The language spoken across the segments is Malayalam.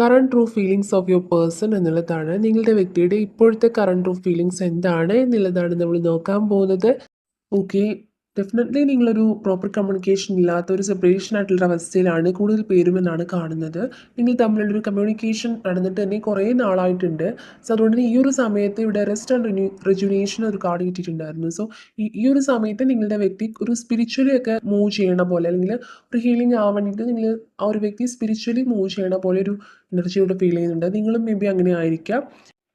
Current true feelings of your person എന്നുള്ളതാണ്. നിങ്ങളുടെ വ്യക്തിയുടെ ഇപ്പോഴത്തെ കറണ്ട് ട്രൂ ഫീലിങ്സ് എന്താണ് എന്നുള്ളതാണ് നമ്മൾ നോക്കാൻ പോകുന്നത്. ഓക്കെ ഡെഫിനറ്റ്ലി നിങ്ങളൊരു പ്രോപ്പർ കമ്മ്യൂണിക്കേഷൻ ഇല്ലാത്ത ഒരു സെപ്പറേഷൻ ആയിട്ടുള്ള അവസ്ഥയിലാണ് കൂടുതൽ പേരും എന്നാണ് കാണുന്നത്. നിങ്ങൾ തമ്മിലുള്ളൊരു കമ്മ്യൂണിക്കേഷൻ നടന്നിട്ട് തന്നെ കുറേ നാളായിട്ടുണ്ട്. സോ അതുകൊണ്ട് തന്നെ ഈ ഒരു സമയത്ത് ഇവിടെ റെസ്റ്റ് ആൻഡ് റിന്യൂ റെജുനേഷൻ ഒരു കാർഡ് കിട്ടിയിട്ടുണ്ടായിരുന്നു. സോ ഈ ഒരു സമയത്ത് നിങ്ങളുടെ വ്യക്തി ഒരു സ്പിരിച്വലി ഒക്കെ മൂവ് ചെയ്യണ പോലെ അല്ലെങ്കിൽ ഒരു ഹീലിംഗ് ആവാൻ വേണ്ടിയിട്ട് നിങ്ങൾ ആ ഒരു വ്യക്തി സ്പിരിച്വലി മൂവ് ചെയ്യണ പോലെ ഒരു എനർജി ഇവിടെ ഫീൽ ചെയ്യുന്നുണ്ട്. നിങ്ങളും മേ ബി അങ്ങനെ ആയിരിക്കാം.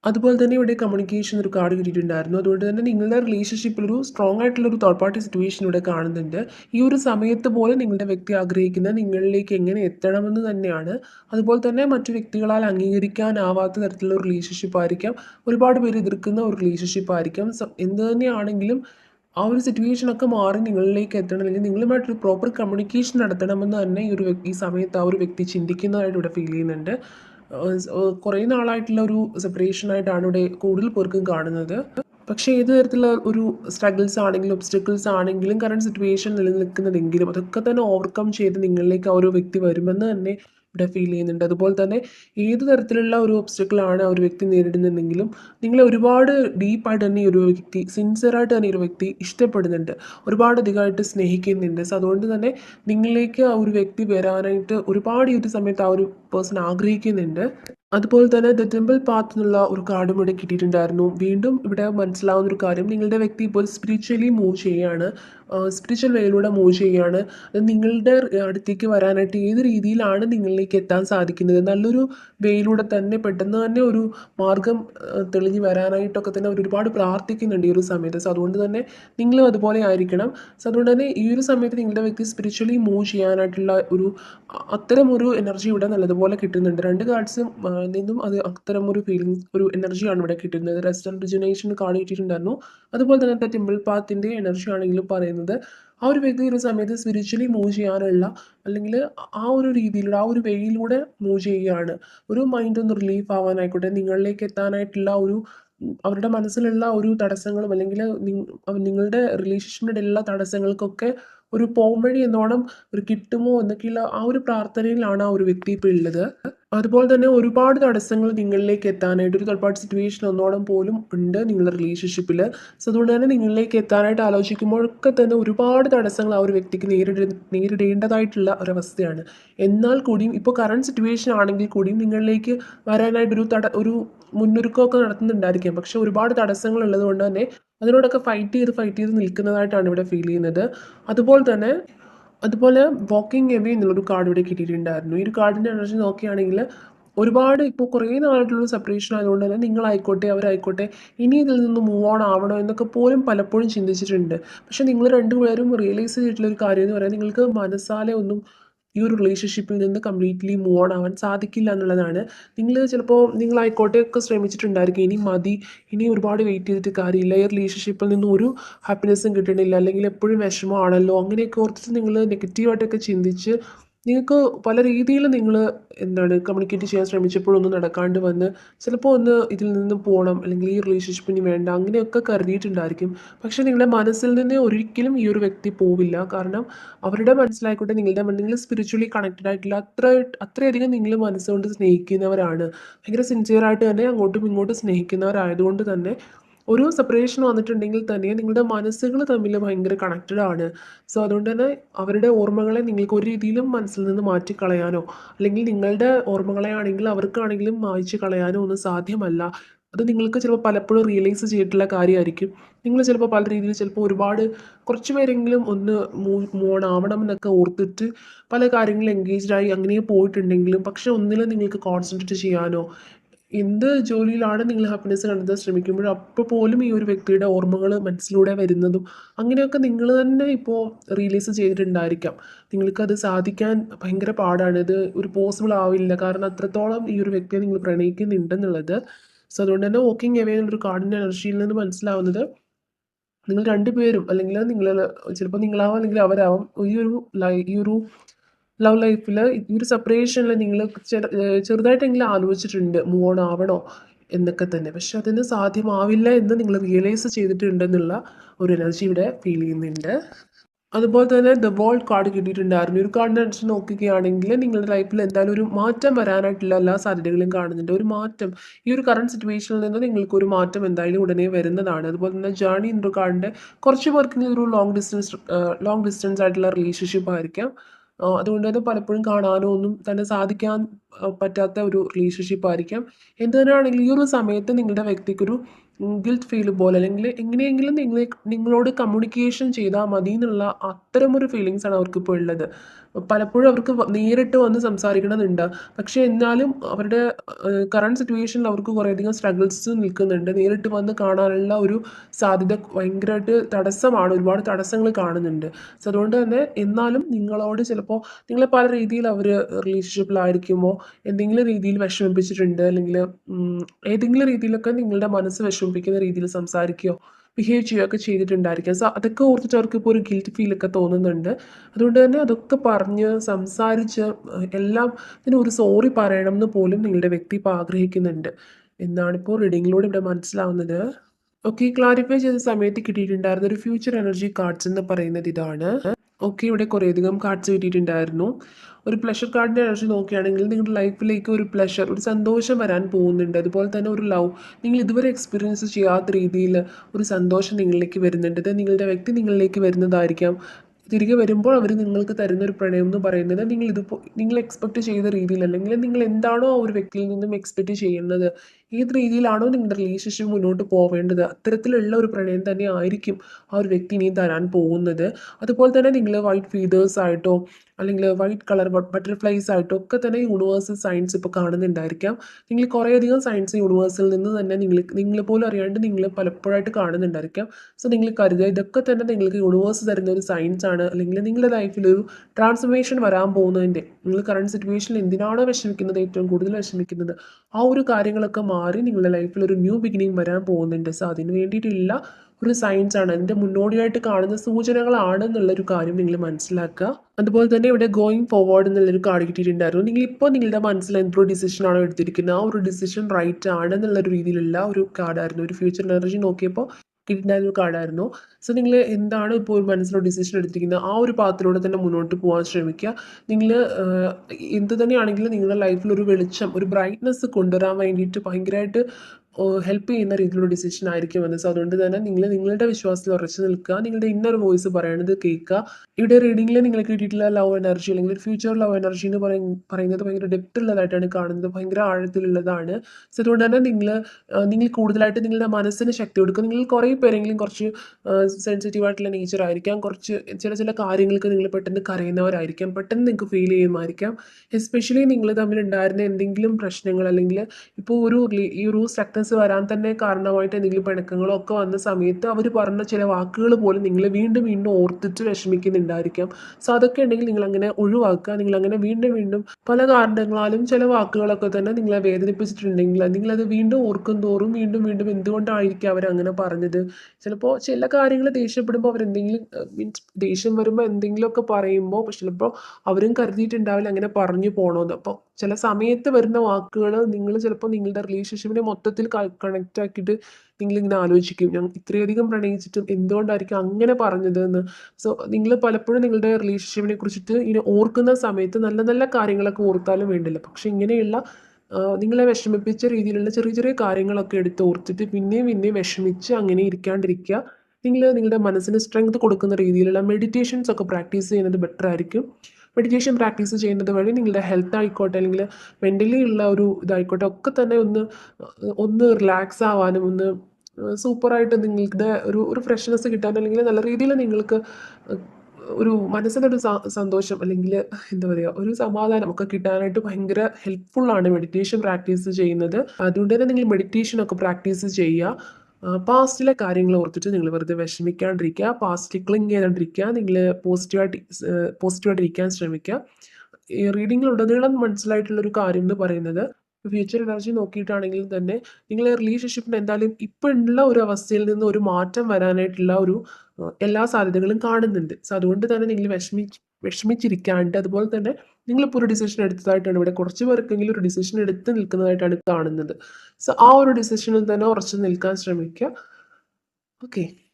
അതുപോലെ തന്നെ ഇവിടെ കമ്മ്യൂണിക്കേഷൻ ഒരു കാർഡ് കിട്ടിയിട്ടുണ്ടായിരുന്നു. അതുകൊണ്ട് തന്നെ നിങ്ങളുടെ റിലേഷൻഷിപ്പിൽ ഒരു സ്ട്രോങ് ആയിട്ടുള്ള ഒരു തേർഡ് പാർട്ടി സിറ്റുവേഷൻ ഇവിടെ കാണുന്നുണ്ട്. ഈ ഒരു സമയത്ത് പോലും നിങ്ങളുടെ വ്യക്തി ആഗ്രഹിക്കുന്ന നിങ്ങളിലേക്ക് എങ്ങനെ എത്തണമെന്ന് തന്നെയാണ്. അതുപോലെ തന്നെ മറ്റു വ്യക്തികളാൽ അംഗീകരിക്കാനാവാത്ത തരത്തിലുള്ള ഒരു റിലേഷൻഷിപ്പ് ആയിരിക്കാം. ഒരുപാട് പേര് എതിർക്കുന്ന ഒരു റിലേഷൻഷിപ്പ് ആയിരിക്കാം. എന്ത് തന്നെയാണെങ്കിലും ആ ഒരു സിറ്റുവേഷനൊക്കെ മാറി നിങ്ങളിലേക്ക് എത്തണം. അല്ലെങ്കിൽ നിങ്ങളുമായിട്ടൊരു പ്രോപ്പർ കമ്മ്യൂണിക്കേഷൻ നടത്തണമെന്ന് തന്നെ ഈ ഒരു ഈ സമയത്ത് ആ ഒരു വ്യക്തി ചിന്തിക്കുന്നതായിട്ട് ഇവിടെ ഫീൽ ചെയ്യുന്നുണ്ട്. കുറേ നാളായിട്ടുള്ള ഒരു സെപ്പറേഷൻ ആയിട്ടാണ് ഇവിടെ കൂടുതൽ പേർക്കും കാണുന്നത്. പക്ഷേ ഏത് തരത്തിലുള്ള ഒരു സ്ട്രഗിൾസ് ആണെങ്കിലും ഒബ്സ്റ്റക്കിൾസ് ആണെങ്കിലും കറണ്ട് സിറ്റുവേഷൻ നിലനിൽക്കുന്നതെങ്കിലും അതൊക്കെ തന്നെ ഓവർകം ചെയ്ത് നിങ്ങളിലേക്ക് ആ ഒരു വ്യക്തി വരുമെന്ന് തന്നെ ഇവിടെ ഫീൽ ചെയ്യുന്നുണ്ട്. അതുപോലെ തന്നെ ഏത് തരത്തിലുള്ള ഒരു ഒബ്സ്റ്റക്കിളാണ് ആ ഒരു വ്യക്തി നേരിടുന്നതെങ്കിലും നിങ്ങളെ ഒരുപാട് ഡീപ്പായിട്ട് തന്നെ ഒരു വ്യക്തി സിൻസിയറായിട്ട് തന്നെ ഒരു വ്യക്തി ഇഷ്ടപ്പെടുന്നുണ്ട്. ഒരുപാട് അധികമായിട്ട് സ്നേഹിക്കുന്നുണ്ട്. സോ അതുകൊണ്ട് തന്നെ നിങ്ങളിലേക്ക് ആ ഒരു വ്യക്തി വരാനായിട്ട് ഒരുപാട് ഈ ഒരു സമയത്ത് ആ ഒരു പേഴ്സൺ ആഗ്രഹിക്കുന്നുണ്ട്. അതുപോലെ തന്നെ ദ ടെമ്പിൾ പാത്ത് എന്നുള്ള ഒരു കാർഡും ഇവിടെ കിട്ടിയിട്ടുണ്ടായിരുന്നു. വീണ്ടും ഇവിടെ മനസ്സിലാവുന്ന ഒരു കാര്യം നിങ്ങളുടെ വ്യക്തി ഇപ്പോൾ സ്പിരിച്വലി മൂവ് ചെയ്യുകയാണ്. സ്പിരിച്വൽ വേയിലൂടെ മൂവ് ചെയ്യുകയാണ്. നിങ്ങളുടെ അടുത്തേക്ക് വരാനായിട്ട് ഏത് രീതിയിലാണ് നിങ്ങളിലേക്ക് എത്താൻ സാധിക്കുന്നത്? നല്ലൊരു വേയിലൂടെ തന്നെ പെട്ടെന്ന് തന്നെ ഒരു മാർഗം തെളിഞ്ഞ് വരാനായിട്ടൊക്കെ തന്നെ അവർ ഒരുപാട് പ്രാർത്ഥിക്കുന്നുണ്ട് ഈ ഒരു സമയത്ത്. സോ അതുകൊണ്ട് തന്നെ നിങ്ങളും അതുപോലെ ആയിരിക്കണം. സോ അതുകൊണ്ട് തന്നെ ഈ ഒരു സമയത്ത് നിങ്ങളുടെ വ്യക്തി സ്പിരിച്വലി മൂവ് ചെയ്യാനായിട്ടുള്ള ഒരു അത്തരം ഒരു എനർജി ഇവിടെ നല്ലതുപോലെ കിട്ടുന്നുണ്ട്. രണ്ട് കാർഡ്സും നിന്നും അത് അത്തരം ഒരു ഫീലിംഗ് ഒരു എനർജിയാണ് ഇവിടെ കിട്ടുന്നത്. റെസ്റ്റ് ആൻഡ് കിട്ടിയിട്ടുണ്ടായിരുന്നു അതുപോലെ തന്നെ ടെമ്പിൾ പാത്തിന്റെ എനർജി ആണെങ്കിലും പറയുന്നത്. ആ ഒരു വ്യക്തി ഒരു സമയത്ത് സ്പിരിച്വലി മൂവ് ചെയ്യാനുള്ള അല്ലെങ്കിൽ ആ ഒരു രീതിയിലൂടെ ആ ഒരു വേയിലൂടെ മൂവ് ചെയ്യുകയാണ്. ഒരു മൈൻഡ് ഒന്ന് റിലീഫ് ആവാനായിക്കോട്ടെ നിങ്ങളിലേക്ക് എത്താനായിട്ടുള്ള ഒരു അവരുടെ മനസ്സിലുള്ള ഒരു തടസ്സങ്ങളും അല്ലെങ്കിൽ നിങ്ങളുടെ റിലേഷൻഷിപ്പിന്റെ എല്ലാ തടസ്സങ്ങൾക്കൊക്കെ ഒരു പോംവഴി എന്നോണം ഒരു കിട്ടുമോ എന്നൊക്കെയുള്ള ആ ഒരു പ്രാർത്ഥനയിലാണ് ആ ഒരു വ്യക്തി ഇപ്പോൾ ഉള്ളത്. അതുപോലെ തന്നെ ഒരുപാട് തടസ്സങ്ങൾ നിങ്ങളിലേക്ക് എത്താനായിട്ട് ഒരു തേർഡ് സിറ്റുവേഷൻ ഒന്നോളം പോലും ഉണ്ട് നിങ്ങളുടെ റിലേഷൻഷിപ്പിൽ സോ അതുകൊണ്ട് തന്നെ നിങ്ങളിലേക്ക് എത്താനായിട്ട് ആലോചിക്കുമ്പോഴൊക്കെ തന്നെ ഒരുപാട് തടസ്സങ്ങൾ ആ ഒരു വ്യക്തിക്ക് നേരിട നേരിടേണ്ടതായിട്ടുള്ള ഒരവസ്ഥയാണ്. എന്നാൽ കൂടിയും ഇപ്പോൾ കറണ്ട് സിറ്റുവേഷൻ ആണെങ്കിൽ കൂടിയും നിങ്ങളിലേക്ക് വരാനായിട്ടൊരു തട ഒരു മുന്നൊരുക്കമൊക്കെ നടത്തുന്നുണ്ടായിരിക്കാം. പക്ഷെ ഒരുപാട് തടസ്സങ്ങൾ ഉള്ളതുകൊണ്ട് തന്നെ അതിനോടൊക്കെ ഫൈറ്റ് ചെയ്ത് ഫൈറ്റ് ചെയ്ത് നിൽക്കുന്നതായിട്ടാണ് ഇവിടെ ഫീൽ ചെയ്യുന്നത്. അതുപോലെ തന്നെ അതുപോലെ വാക്കിംഗ് എവേ എന്നുള്ളൊരു കാർഡ് ഇവിടെ കിട്ടിയിട്ടുണ്ടായിരുന്നു. ഈ ഒരു കാർഡിന്റെ എനർജി നോക്കുകയാണെങ്കിൽ ഒരുപാട് ഇപ്പോൾ കുറേ നാളായിട്ടുള്ള സെപ്പറേഷൻ ആയതുകൊണ്ട് തന്നെ നിങ്ങളായിക്കോട്ടെ അവരായിക്കോട്ടെ ഇനി ഇതിൽ നിന്ന് മൂവ് ഓൺ ആവണോ എന്നൊക്കെ പോലും പലപ്പോഴും ചിന്തിച്ചിട്ടുണ്ട്. പക്ഷേ നിങ്ങൾ രണ്ടുപേരും റിയലൈസ് ചെയ്തിട്ടുള്ള ഒരു കാര്യം എന്ന് പറയാൻ നിങ്ങൾക്ക് മനസ്സാലെ ഒന്നും ഈ ഒരു റിലേഷൻഷിപ്പിൽ നിന്ന് കംപ്ലീറ്റ്ലി മൂവ് ഓൺ ആവാൻ സാധിക്കില്ല എന്നുള്ളതാണ്. നിങ്ങൾ ചിലപ്പോൾ നിങ്ങളായിക്കോട്ടെ ഒക്കെ ശ്രമിച്ചിട്ടുണ്ടായിരിക്കും. ഇനി മതി. ഇനി ഒരുപാട് വെയിറ്റ് ചെയ്തിട്ട് കാര്യമില്ല. ഈ റിലേഷൻഷിപ്പിൽ നിന്ന് ഒരു ഹാപ്പിനെസ്സും കിട്ടണില്ല. അല്ലെങ്കിൽ എപ്പോഴും വിഷമമാണല്ലോ അങ്ങനെയൊക്കെ ഓർത്തിട്ട് നിങ്ങൾ നെഗറ്റീവായിട്ടൊക്കെ ചിന്തിച്ച് നിങ്ങൾക്ക് പല രീതിയിൽ നിങ്ങൾ എന്താണ് കമ്മ്യൂണിക്കേറ്റ് ചെയ്യാൻ ശ്രമിച്ചപ്പോഴൊന്നും നടക്കാണ്ട് വന്ന് ചിലപ്പോൾ ഒന്ന് ഇതിൽ നിന്ന് പോകണം അല്ലെങ്കിൽ ഈ റിലേഷൻഷിപ്പിന് വേണ്ട അങ്ങനെയൊക്കെ കരുതിയിട്ടുണ്ടായിരിക്കും. പക്ഷേ നിങ്ങളുടെ മനസ്സിൽ നിന്ന് ഒരിക്കലും ഈ ഒരു വ്യക്തി പോവില്ല. കാരണം അവരുടെ മനസ്സിലായിക്കോട്ടെ നിങ്ങളുടെ നിങ്ങൾ സ്പിരിച്വലി കണക്റ്റഡ് ആയിട്ടുള്ള അത്ര അത്രയധികം നിങ്ങൾ മനസ്സുകൊണ്ട് സ്നേഹിക്കുന്നവരാണ്. ഭയങ്കര സിൻസിയറായിട്ട് തന്നെ അങ്ങോട്ടും ഇങ്ങോട്ടും സ്നേഹിക്കുന്നവരായതുകൊണ്ട് തന്നെ ഒരു സെപ്പറേഷൻ വന്നിട്ടുണ്ടെങ്കിൽ തന്നെ നിങ്ങളുടെ മനസ്സുകൾ തമ്മിൽ ഭയങ്കര കണക്റ്റഡ് ആണ്. സോ അതുകൊണ്ട് തന്നെ അവരുടെ ഓർമ്മകളെ നിങ്ങൾക്ക് ഒരു രീതിയിലും മനസ്സിൽ നിന്ന് മാറ്റിക്കളയാനോ അല്ലെങ്കിൽ നിങ്ങളുടെ ഓർമ്മകളെ ആണെങ്കിൽ അവർക്കാണെങ്കിലും മായ്ച്ചു കളയാനോ ഒന്നും സാധ്യമല്ല. അത് നിങ്ങൾക്ക് ചിലപ്പോൾ പലപ്പോഴും റിയലൈസ് ചെയ്തിട്ടുള്ള കാര്യമായിരിക്കും. നിങ്ങൾ ചിലപ്പോൾ പല രീതിയിൽ ചിലപ്പോൾ ഒരുപാട് കുറച്ച് പേരെങ്കിലും ഒന്ന് മൂ ആവണം എന്നൊക്കെ ഓർത്തിട്ട് പല കാര്യങ്ങളിൽ എൻഗേജ്ഡ് ആയി അങ്ങനെ പോയിട്ടുണ്ടെങ്കിലും പക്ഷെ ഒന്നിലും നിങ്ങൾക്ക് കോൺസെൻട്രേറ്റ് ചെയ്യാനോ എന്ത് ജോലിയിലാണ് നിങ്ങൾ ഹാപ്പിനെസ് കണ്ടെത്താൻ ശ്രമിക്കുമ്പോഴും അപ്പോൾ പോലും ഈ ഒരു വ്യക്തിയുടെ ഓർമ്മകൾ മനസ്സിലൂടെ വരുന്നതും അങ്ങനെയൊക്കെ നിങ്ങൾ തന്നെ ഇപ്പോൾ റിയലൈസ് ചെയ്തിട്ടുണ്ടായിരിക്കാം. നിങ്ങൾക്കത് സാധിക്കാൻ ഭയങ്കര പാടാണ്. ഇത് ഒരു പോസിബിൾ ആവില്ല. കാരണം അത്രത്തോളം ഈ ഒരു വ്യക്തിയെ നിങ്ങൾ പ്രണയിക്കുന്നുണ്ടെന്നുള്ളത്. സോ അതുകൊണ്ട് തന്നെ വോക്കിംഗ് എവേ എന്നൊരു കാർഡിന്റെ എനർജിയിൽ നിന്ന് മനസ്സിലാവുന്നത് നിങ്ങൾ രണ്ടുപേരും അല്ലെങ്കിൽ നിങ്ങൾ ചിലപ്പോൾ നിങ്ങളാവാം അല്ലെങ്കിൽ അവരാവാം ഈ ഒരു ലൈ ഈ ഒരു ലവ് ലൈഫിൽ ഈ ഒരു സെപ്പറേഷനിൽ നിങ്ങൾ ചെറുതായിട്ടെങ്കിലും ആലോചിച്ചിട്ടുണ്ട് മൂവ് ഓൺ ആവണോ എന്നൊക്കെ തന്നെ. പക്ഷെ അതിന് സാധ്യമാവില്ല എന്ന് നിങ്ങൾ റിയലൈസ് ചെയ്തിട്ടുണ്ടെന്നുള്ള ഒരു എനർജി ഇവിടെ ഫീൽ ചെയ്യുന്നുണ്ട്. അതുപോലെ തന്നെ ദ വേൾഡ് കാർഡ് കിട്ടിയിട്ടുണ്ടായിരുന്നു. ഒരു കാർഡിനെ അടിച്ച് നോക്കുകയാണെങ്കിൽ നിങ്ങളുടെ ലൈഫിൽ എന്തായാലും ഒരു മാറ്റം വരാനായിട്ടുള്ള എല്ലാ സാധ്യതകളും കാണുന്നുണ്ട്. ഒരു മാറ്റം ഈ ഒരു കറണ്ട് സിറ്റുവേഷനിൽ നിന്ന് നിങ്ങൾക്ക് ഒരു മാറ്റം എന്തായാലും ഉടനെ വരുന്നതാണ്. അതുപോലെ തന്നെ ജേണി എന്നൊരു കാർഡിന്റെ കുറച്ച് പേർക്ക് ഒരു ലോങ് ഡിസ്റ്റൻസ് ലോങ് ഡിസ്റ്റൻസ് ആയിട്ടുള്ള റിലേഷൻഷിപ്പ് ആയിരിക്കാം. അതുകൊണ്ട് തന്നെ പലപ്പോഴും കാണാനോ ഒന്നും തന്നെ സാധിക്കാൻ പറ്റാത്ത ഒരു റിലേഷൻഷിപ്പ് ആയിരിക്കാം. എന്ത് തന്നെയാണെങ്കിലും ഈ ഒരു സമയത്ത് നിങ്ങളുടെ വ്യക്തിക്കൊരു ഗിൽറ്റ് ഫീൽ പോലെ അല്ലെങ്കിൽ എങ്ങനെയെങ്കിലും നിങ്ങളെ നിങ്ങളോട് കമ്മ്യൂണിക്കേഷൻ ചെയ്താൽ മതി എന്നുള്ള അത്തരമൊരു ഫീലിങ്സ് ആണ് അവർക്കിപ്പോൾ ഉള്ളത്. പലപ്പോഴും അവർക്ക് നേരിട്ട് വന്ന് സംസാരിക്കണമെന്നുണ്ട് പക്ഷേ എന്നാലും അവരുടെ കറണ്ട് സിറ്റുവേഷനിൽ അവർക്ക് കുറേയധികം സ്ട്രഗിൾസ് നിൽക്കുന്നുണ്ട്. നേരിട്ട് വന്ന് കാണാനുള്ള ഒരു സാധ്യത ഭയങ്കരമായിട്ട് തടസ്സമാണ്. ഒരുപാട് തടസ്സങ്ങൾ കാണുന്നുണ്ട്. സോ അതുകൊണ്ട് തന്നെ എന്നാലും നിങ്ങളോട് ചിലപ്പോൾ നിങ്ങളെ പല രീതിയിൽ അവർ റിലേഷൻഷിപ്പിലായിരിക്കുമോ എന്തെങ്കിലും രീതിയിൽ വിഷമിപ്പിച്ചിട്ടുണ്ട് അല്ലെങ്കിൽ ഏതെങ്കിലും രീതിയിലൊക്കെ നിങ്ങളുടെ മനസ്സ് വിഷമിപ്പിക്കുന്ന രീതിയിൽ സംസാരിക്കുകയോ ബിഹേവ് ചെയ്യുകയൊക്കെ ചെയ്തിട്ടുണ്ടായിരിക്കാം. സോ അതൊക്കെ ഓർത്തിട്ട് അവർക്ക് ഇപ്പോൾ ഒരു ഗിൽറ്റ് ഫീലൊക്കെ തോന്നുന്നുണ്ട്. അതുകൊണ്ട് തന്നെ അതൊക്കെ പറഞ്ഞ് സംസാരിച്ച് എല്ലാം ഇതിന് ഒരു സോറി പറയണം എന്ന് പോലും നിങ്ങളുടെ വ്യക്തി ഇപ്പോൾ ആഗ്രഹിക്കുന്നുണ്ട്. എന്നാണിപ്പോൾ റീഡിങ്ങിലൂടെ ഇവിടെ മനസ്സിലാവുന്നത്. ഓക്കെ ക്ലാരിഫൈ ചെയ്ത സമയത്ത് കിട്ടിയിട്ടുണ്ടായിരുന്ന ഒരു ഫ്യൂച്ചർ എനർജി കാർഡ്സ് എന്ന് പറയുന്നത് ഇതാണ്. ഓക്കെ ഇവിടെ കുറേയധികം കാർഡ്സ് കിട്ടിയിട്ടുണ്ടായിരുന്നു. ഒരു പ്ലഷർ കാർഡിന്റെ എനർജി നോക്കുകയാണെങ്കിൽ നിങ്ങളുടെ ലൈഫിലേക്ക് ഒരു പ്ലഷർ ഒരു സന്തോഷം വരാൻ പോകുന്നുണ്ട്. അതുപോലെ തന്നെ ഒരു ലവ് നിങ്ങൾ ഇതുവരെ എക്സ്പീരിയൻസ് ചെയ്യാത്ത രീതിയിൽ ഒരു സന്തോഷം നിങ്ങളിലേക്ക് വരുന്നുണ്ട്. നിങ്ങളുടെ വ്യക്തി നിങ്ങളിലേക്ക് വരുന്നതായിരിക്കാം. തിരികെ വരുമ്പോൾ അവർ നിങ്ങൾക്ക് തരുന്ന ഒരു പ്രണയം എന്ന് പറയുന്നത് നിങ്ങൾ ഇത് നിങ്ങൾ എക്സ്പെക്ട് ചെയ്ത രീതിയിൽ അല്ലെങ്കിൽ നിങ്ങൾ എന്താണോ ആ ഒരു വ്യക്തിയിൽ നിന്നും എക്സ്പെക്ട് ചെയ്യുന്നത് ഏത് രീതിയിലാണോ നിങ്ങളുടെ റിലേഷൻഷിപ്പ് മുന്നോട്ട് പോവേണ്ടത് അത്തരത്തിലുള്ള ഒരു പ്രണയം തന്നെ ആയിരിക്കും ആ ഒരു വ്യക്തി ഇനിയും തരാൻ പോകുന്നത്. അതുപോലെ തന്നെ നിങ്ങൾ വൈറ്റ് ഫീതേഴ്സ് ആയിട്ടോ അല്ലെങ്കിൽ വൈറ്റ് കളർ ബട്ടർഫ്ലൈസ് ആയിട്ടും ഒക്കെ തന്നെ യൂണിവേഴ്സൽ സയൻസ് ഇപ്പോൾ കാണുന്നുണ്ടായിരിക്കാം. നിങ്ങൾ കുറേയധികം സയൻസ് യൂണിവേഴ്സിൽ നിന്ന് തന്നെ നിങ്ങൾ നിങ്ങൾ പോലും അറിയാണ്ട് നിങ്ങൾ പലപ്പോഴായിട്ട് കാണുന്നുണ്ടായിരിക്കാം. സോ നിങ്ങൾ കരുതുക ഇതൊക്കെ തന്നെ നിങ്ങൾക്ക് യൂണിവേഴ്സ് തരുന്ന ഒരു സയൻസ് ആണ്. അല്ലെങ്കിൽ നിങ്ങളുടെ ലൈഫിൽ ഒരു ട്രാൻസ്ഫർമേഷൻ വരാൻ പോകുന്നതിന്റെ നിങ്ങൾ കറണ്ട് സിറ്റുവേഷനിൽ എന്തിനാണോ വിഷമിക്കുന്നത് ഏറ്റവും കൂടുതൽ വിഷമിക്കുന്നത് ആ ഒരു കാര്യങ്ങളൊക്കെ മാറി നിങ്ങളുടെ ലൈഫിൽ ഒരു ന്യൂ ബിഗിനിങ് വരാൻ പോകുന്നുണ്ട്. സോ അതിന് വേണ്ടിയിട്ടുള്ള ഒരു സയൻസ് ആണ്. അതിന്റെ മുന്നോടിയായിട്ട് കാണുന്ന സൂചനകളാണ് എന്നുള്ളൊരു കാര്യം നിങ്ങൾ മനസ്സിലാക്കുക. അതുപോലെ തന്നെ ഇവിടെ ഗോയിങ് ഫോർവേഡ് എന്നുള്ളൊരു കാർഡ് കിട്ടിയിട്ടുണ്ടായിരുന്നു. നിങ്ങൾ ഇപ്പോൾ നിങ്ങളുടെ മനസ്സിൽ എന്തൊരു ഡിസിഷൻ ആണോ എടുത്തിരിക്കുന്നത് ആ ഒരു ഡിസിഷൻ റൈറ്റ് ആണ് എന്നുള്ളൊരു രീതിയിലുള്ള ഒരു കാർഡായിരുന്നു ഒരു ഫ്യൂച്ചർ എനർജി നോക്കിയപ്പോൾ ഒരു കാർഡായിരുന്നു സോ നിങ്ങൾ എന്താണ് ഇപ്പോൾ ഒരു മനസ്സിലോ ഡിസിഷൻ എടുത്തിരിക്കുന്നത് ആ ഒരു പാത്തിലൂടെ തന്നെ മുന്നോട്ട് പോകാൻ ശ്രമിക്കുക. നിങ്ങൾ എന്ത് തന്നെയാണെങ്കിലും നിങ്ങളുടെ ലൈഫിൽ ഒരു വെളിച്ചം ഒരു ബ്രൈറ്റ്നസ് കൊണ്ടുവരാൻ വേണ്ടിയിട്ട് ഭയങ്കരമായിട്ട് ഹെൽപ്പ് ചെയ്യുന്ന രീതിയിലുള്ള ഡിസിഷൻ ആയിരിക്കും എന്ന് സോ അതുകൊണ്ട് തന്നെ നിങ്ങൾ നിങ്ങളുടെ വിശ്വാസത്തിൽ ഉറച്ചു നിൽക്കുക. നിങ്ങളുടെ ഇന്നർ വോയിസ് പറയുന്നത് കേൾക്കുക. ഇവിടെ റീഡിങ്ങിൽ നിങ്ങൾക്ക് കിട്ടിയിട്ടുള്ള ലവ് എനർജി അല്ലെങ്കിൽ ഫ്യൂച്ചർ ലവ് എനർജി എന്ന് പറയും പറയുന്നത് ഭയങ്കര ഡെപ്ത് ഉള്ളതായിട്ടാണ് കാണുന്നത്. ഭയങ്കര ആഴത്തിലുള്ളതാണ്. സോ അതുകൊണ്ട് തന്നെ നിങ്ങൾ നിങ്ങൾ കൂടുതലായിട്ട് നിങ്ങളുടെ മനസ്സിന് ശക്തി കൊടുക്കുക. നിങ്ങൾ കുറേ പേരെങ്കിലും കുറച്ച് സെൻസിറ്റീവ് ആയിട്ടുള്ള നേച്ചർ ആയിരിക്കാം. കുറച്ച് ചില ചില കാര്യങ്ങൾക്ക് നിങ്ങൾ പെട്ടെന്ന് കരയുന്നവരായിരിക്കാം. പെട്ടെന്ന് നിങ്ങൾക്ക് ഫീൽ ചെയ്യുമായിരിക്കാം. എസ്പെഷ്യലി നിങ്ങൾ തമ്മിൽ തമ്മിലുണ്ടായിരുന്ന എന്തെങ്കിലും പ്രശ്നങ്ങൾ അല്ലെങ്കിൽ ഇപ്പോൾ ഒരു ഈ ഒരു സ്ട്രക്നസ് വരാൻ തന്നെ കാരണമായിട്ട് എന്തെങ്കിലും പിണക്കങ്ങളോ ഒക്കെ വന്ന സമയത്ത് അവർ പറഞ്ഞ ചില വാക്കുകൾ പോലും നിങ്ങൾ വീണ്ടും വീണ്ടും ഓർത്തിട്ട് വിഷമിക്കുന്നുണ്ടായിരിക്കാം. സോ അതൊക്കെ ഉണ്ടെങ്കിൽ നിങ്ങൾ അങ്ങനെ ഒഴിവാക്കുക. നിങ്ങൾ അങ്ങനെ വീണ്ടും വീണ്ടും പല കാരണങ്ങളാലും ചില വാക്കുകളൊക്കെ തന്നെ നിങ്ങളെ വേദനിപ്പിച്ചിട്ടുണ്ടെങ്കിൽ നിങ്ങളത് വീണ്ടും ഓർക്കും തോറും വീണ്ടും വീണ്ടും എന്തുകൊണ്ടായിരിക്കും അവർ അങ്ങനെ പറഞ്ഞത്? ചിലപ്പോൾ ചില കാര്യങ്ങൾ ദേഷ്യപ്പെടുമ്പോൾ അവരെന്തെങ്കിലും മീൻസ് ദേഷ്യം വരുമ്പോൾ എന്തെങ്കിലുമൊക്കെ പറയുമ്പോൾ ചിലപ്പോൾ അവരും കരുതിയിട്ടുണ്ടാവില്ല അങ്ങനെ പറഞ്ഞു പോകണമെന്ന് അപ്പോൾ ചില സമയത്ത് വരുന്ന വാക്കുകൾ നിങ്ങൾ ചിലപ്പോൾ നിങ്ങളുടെ റിലേഷൻഷിപ്പിനെ മൊത്തത്തിൽ കണക്റ്റ് ആക്കിയിട്ട് നിങ്ങൾ ഇങ്ങനെ ആലോചിക്കും. ഞാൻ ഇത്രയധികം പ്രണയിച്ചിട്ടും എന്തുകൊണ്ടായിരിക്കും അങ്ങനെ പറഞ്ഞത് എന്ന് സോ നിങ്ങൾ പലപ്പോഴും നിങ്ങളുടെ റിലേഷൻഷിപ്പിനെ കുറിച്ചിട്ട് ഇങ്ങനെ ഓർക്കുന്ന സമയത്ത് നല്ല നല്ല കാര്യങ്ങളൊക്കെ ഓർത്താലും വേണ്ടില്ല. പക്ഷെ ഇങ്ങനെയുള്ള നിങ്ങളെ വിഷമിപ്പിച്ച രീതിയിലുള്ള ചെറിയ ചെറിയ കാര്യങ്ങളൊക്കെ എടുത്ത് ഓർത്തിട്ട് പിന്നെയും പിന്നെയും വിഷമിച്ച് അങ്ങനെ ഇരിക്കാണ്ടിരിക്കുക. നിങ്ങൾ നിങ്ങളുടെ മനസ്സിന് സ്ട്രെങ്ത് കൊടുക്കുന്ന രീതിയിലുള്ള മെഡിറ്റേഷൻസ് ഒക്കെ പ്രാക്ടീസ് ചെയ്യുന്നത് ബെറ്റർ ആയിരിക്കും. മെഡിറ്റേഷൻ പ്രാക്ടീസ് ചെയ്യുന്നത് വഴി നിങ്ങളുടെ ഹെൽത്ത് ആയിക്കോട്ടെ അല്ലെങ്കിൽ മെന്റലി ഉള്ള ഒരു ഇതായിക്കോട്ടെ ഒക്കെ തന്നെ ഒന്ന് ഒന്ന് റിലാക്സ് ആവാനും ഒന്ന് സൂപ്പറായിട്ട് നിങ്ങളുടെ ഒരു ഒരു ഫ്രഷ്നെസ് കിട്ടാൻ അല്ലെങ്കിൽ നല്ല രീതിയിൽ നിങ്ങൾക്ക് ഒരു മനസ്സിനൊരു സന്തോഷം അല്ലെങ്കിൽ എന്താ പറയുക ഒരു സമാധാനം ഒക്കെ കിട്ടാനായിട്ട് ഭയങ്കര ഹെൽപ്ഫുള്ളാണ് മെഡിറ്റേഷൻ പ്രാക്ടീസ് ചെയ്യുന്നത്. അതുകൊണ്ട് തന്നെ നിങ്ങൾ മെഡിറ്റേഷൻ ഒക്കെ പ്രാക്ടീസ് ചെയ്യുക. പാസ്റ്റിലെ കാര്യങ്ങൾ ഓർത്തിട്ട് നിങ്ങൾ വെറുതെ വിഷമിക്കാണ്ടിരിക്കുക. പാസ്റ്റിൽ ക്ലിങ് ചെയ്യാണ്ടിരിക്കുക. നിങ്ങൾ പോസിറ്റീവായിട്ട് പോസിറ്റീവായിട്ടിരിക്കാൻ ശ്രമിക്കുക. ഈ റീഡിങ്ങിലുടനീളം മനസ്സിലായിട്ടുള്ളൊരു കാര്യം എന്ന് പറയുന്നത് ഫ്യൂച്ചർ എനർജി നോക്കിയിട്ടാണെങ്കിൽ തന്നെ നിങ്ങളെ റിലേഷൻഷിപ്പിന് എന്തായാലും ഇപ്പം ഉള്ള ഒരു അവസ്ഥയിൽ നിന്ന് ഒരു മാറ്റം വരാനായിട്ടുള്ള ഒരു എല്ലാ സാധ്യതകളും കാണുന്നുണ്ട്. സോ അതുകൊണ്ട് തന്നെ നിങ്ങൾ വിഷമി വിഷമിച്ചിരിക്കാണ്ട് അതുപോലെ തന്നെ നിങ്ങളിപ്പോൾ ഒരു ഡിസിഷൻ എടുത്തതായിട്ടാണ് ഇവിടെ കുറച്ച് പേർക്കെങ്കിലും ഒരു ഡിസിഷൻ എടുത്ത് നിൽക്കുന്നതായിട്ടാണ് കാണുന്നത്. സോ ആ ഒരു ഡിസിഷനിൽ തന്നെ ഉറച്ചു നിൽക്കാൻ ശ്രമിക്കുക. ഓക്കെ